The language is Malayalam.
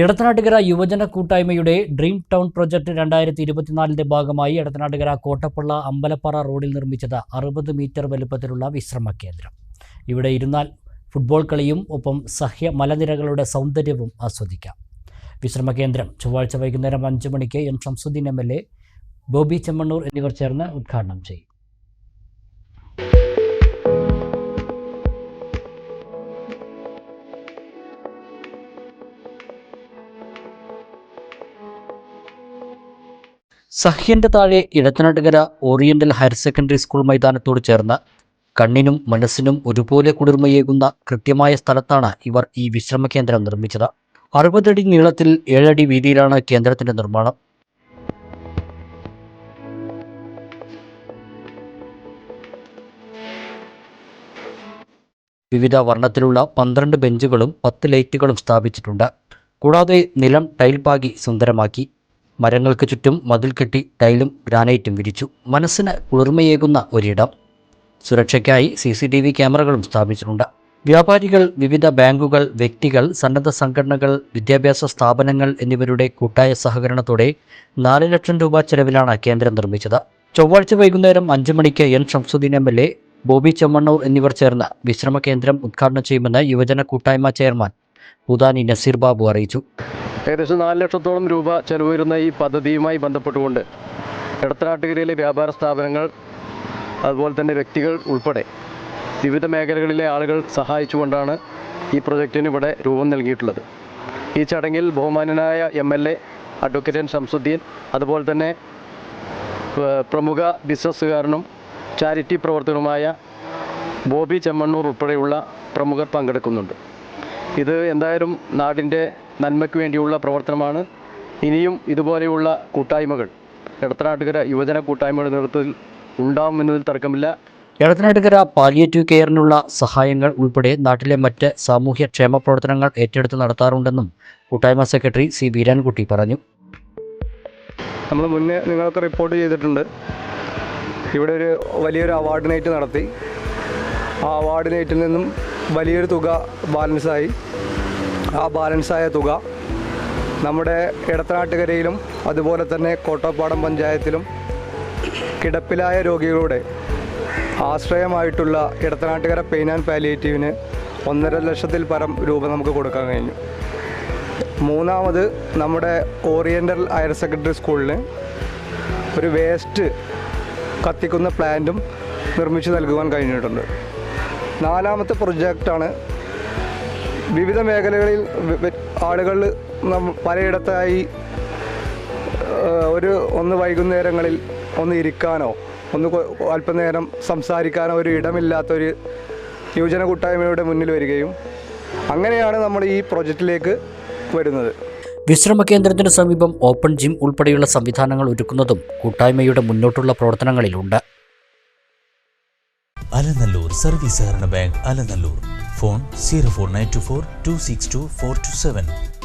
എടത്തനാട്ടുകര യുവജന കൂട്ടായ്മയുടെ ഡ്രീം ടൗൺ പ്രൊജക്ട് രണ്ടായിരത്തി ഇരുപത്തിനാലിന്റെ ഭാഗമായി എടത്തനാട്ടുകര കോട്ടപ്പള്ള അമ്പലപ്പാറ റോഡിൽ നിർമ്മിച്ചത് അറുപത് മീറ്റർ വലുപ്പത്തിലുള്ള വിശ്രമ കേന്ദ്രം. ഇവിടെ ഇരുന്നാൽ ഫുട്ബോൾ കളിയും ഒപ്പം സഹ്യ മലനിരകളുടെ സൗന്ദര്യവും ആസ്വദിക്കാം. വിശ്രമ കേന്ദ്രം ചൊവ്വാഴ്ച വൈകുന്നേരം അഞ്ച് മണിക്ക് M Shamsuddin M L A Bobby Chemmannur എന്നിവർ ചേർന്ന് ഉദ്ഘാടനം ചെയ്യും. സഹ്യന്റെ താഴെ Edathanattukara oriental higher secondary school മൈതാനത്തോട് ചേർന്ന് കണ്ണിനും മനസ്സിനും ഒരുപോലെ കുളിർമയേകുന്ന കൃത്യമായ സ്ഥലത്താണ് ഇവർ ഈ വിശ്രമ കേന്ദ്രം നിർമ്മിച്ചത്. അറുപതടി നീളത്തിൽ ഏഴടി വീതിയിലാണ് കേന്ദ്രത്തിന്റെ നിർമ്മാണം. വിവിധ വർണത്തിലുള്ള പന്ത്രണ്ട് ബെഞ്ചുകളും പത്ത് ലൈറ്റുകളും സ്ഥാപിച്ചിട്ടുണ്ട്. കൂടാതെ നിലം ടൈൽ പാകി സുന്ദരമാക്കി. മരങ്ങൾക്ക് ചുറ്റും മതിൽ കെട്ടി ടൈലും ഗ്രാനൈറ്റും വിരിച്ചു. മനസ്സിന് കുളിർമയേകുന്ന ഒരിടം. സുരക്ഷയ്ക്കായി സി സി ടി വി ക്യാമറകളും സ്ഥാപിച്ചിട്ടുണ്ട്. വ്യാപാരികൾ വിവിധ ബാങ്കുകൾ വ്യക്തികൾ സന്നദ്ധ സംഘടനകൾ വിദ്യാഭ്യാസ സ്ഥാപനങ്ങൾ എന്നിവരുടെ കൂട്ടായ സഹകരണത്തോടെ നാല് ലക്ഷം രൂപ ചെലവിലാണ് കേന്ദ്രം നിർമ്മിച്ചത്. ചൊവ്വാഴ്ച വൈകുന്നേരം അഞ്ചു മണിക്ക് N Shamsuddin M L A Bobby Chemmannur എന്നിവർ ചേർന്ന് വിശ്രമ കേന്ദ്രം ഉദ്ഘാടനം ചെയ്യുമെന്ന് യുവജന കൂട്ടായ്മ ചെയർമാൻ പുതാനി നസീർ ബാബു അറിയിച്ചു. ഏകദേശം നാല് ലക്ഷത്തോളം രൂപ ചെലവ് വരുന്ന ഈ പദ്ധതിയുമായി ബന്ധപ്പെട്ടുകൊണ്ട് ഇടത്തനാട്ടുകരയിലെ വ്യാപാര സ്ഥാപനങ്ങൾ അതുപോലെ തന്നെ വ്യക്തികൾ ഉൾപ്പെടെ വിവിധ മേഖലകളിലെ ആളുകൾ സഹായിച്ചുകൊണ്ടാണ് ഈ പ്രൊജക്റ്റിന് ഇവിടെ രൂപം നൽകിയിട്ടുള്ളത്. ഈ ചടങ്ങിൽ ബഹുമാനനായ M L A advocate N Shamsuddin അതുപോലെ തന്നെ പ്രമുഖ ബിസിനസ്സുകാരനും ചാരിറ്റി പ്രവർത്തകനുമായ ബോബി ചെമ്മണ്ണൂർ ഉൾപ്പെടെയുള്ള പ്രമുഖർ പങ്കെടുക്കുന്നുണ്ട്. ഇത് എന്തായാലും നാടിന്റെ നന്മയ്ക്ക് വേണ്ടിയുള്ള പ്രവർത്തനമാണ്. ഇനിയും ഇതുപോലെയുള്ള കൂട്ടായ്മകൾ ഇടത്തനാട്ടുകര യുവജന കൂട്ടായ്മയുടെ നേതൃത്വത്തിൽ ഉണ്ടാവുമെന്നതിൽ തർക്കമില്ല. എടത്തനാട്ടുകര പാലിയേറ്റീവ് കെയറിനുള്ള സഹായങ്ങൾ ഉൾപ്പെടെ നാട്ടിലെ മറ്റ് സാമൂഹ്യ ക്ഷേമ പ്രവർത്തനങ്ങൾ ഏറ്റെടുത്ത് നടത്താറുണ്ടെന്നും കൂട്ടായ്മ സെക്രട്ടറി സി വീരാൻകുട്ടി പറഞ്ഞു. നമ്മൾ മുന്നേ നിങ്ങൾക്ക് റിപ്പോർട്ട് ചെയ്തിട്ടുണ്ട്. ഇവിടെ ഒരു വലിയൊരു അവാർഡ് നൈറ്റ് നടത്തി. ആ അവാർഡ് നൈറ്റിൽ നിന്നും വലിയൊരു തുക ബാലൻസായി ആ ബാലൻസായ തുക നമ്മുടെ ഇടത്തനാട്ടുകരയിലും അതുപോലെ തന്നെ കോട്ടപ്പാടം പഞ്ചായത്തിലും കിടപ്പിലായ രോഗികളുടെ ആശ്രയമായിട്ടുള്ള ഇടത്തനാട്ടുകര പെയിൻ ആൻഡ് പാലിയേറ്റീവിന് ഒന്നര ലക്ഷത്തിൽ പരം രൂപ നമുക്ക് കൊടുക്കാൻ കഴിഞ്ഞു. മൂന്നാമത് നമ്മുടെ ഓറിയന്റൽ ഹയർ സെക്കൻഡറി സ്കൂളിന് ഒരു വേസ്റ്റ് കത്തിക്കുന്ന പ്ലാന്റും നിർമ്മിച്ച് നൽകുവാൻ കഴിഞ്ഞിട്ടുണ്ട്. നാലാമത്തെ പ്രൊജക്റ്റാണ് വിവിധ മേഖലകളിൽ ആളുകൾ പലയിടത്തായി ഒരു ഒന്ന് വൈകുന്നേരങ്ങളിൽ ഒന്ന് ഇരിക്കാനോ ഒന്ന് അല്പനേരം സംസാരിക്കാനോ ഒരു ഇടമില്ലാത്തൊരു യുവജന കൂട്ടായ്മയുടെ മുന്നിൽ വരികയും അങ്ങനെയാണ് നമ്മൾ ഈ പ്രൊജക്റ്റിലേക്ക് വരുന്നത്. വിശ്രമ കേന്ദ്രത്തിന് സമീപം ഓപ്പൺ ജിം ഉൾപ്പെടെയുള്ള സംവിധാനങ്ങൾ ഒരുക്കുന്നതും കൂട്ടായ്മയുടെ മുന്നോട്ടുള്ള പ്രവർത്തനങ്ങളിലുണ്ട്. അലനല്ലൂർ സർവീസ് സഹകരണ ബാങ്ക് അലനല്ലൂർ. phone 0494 262 427.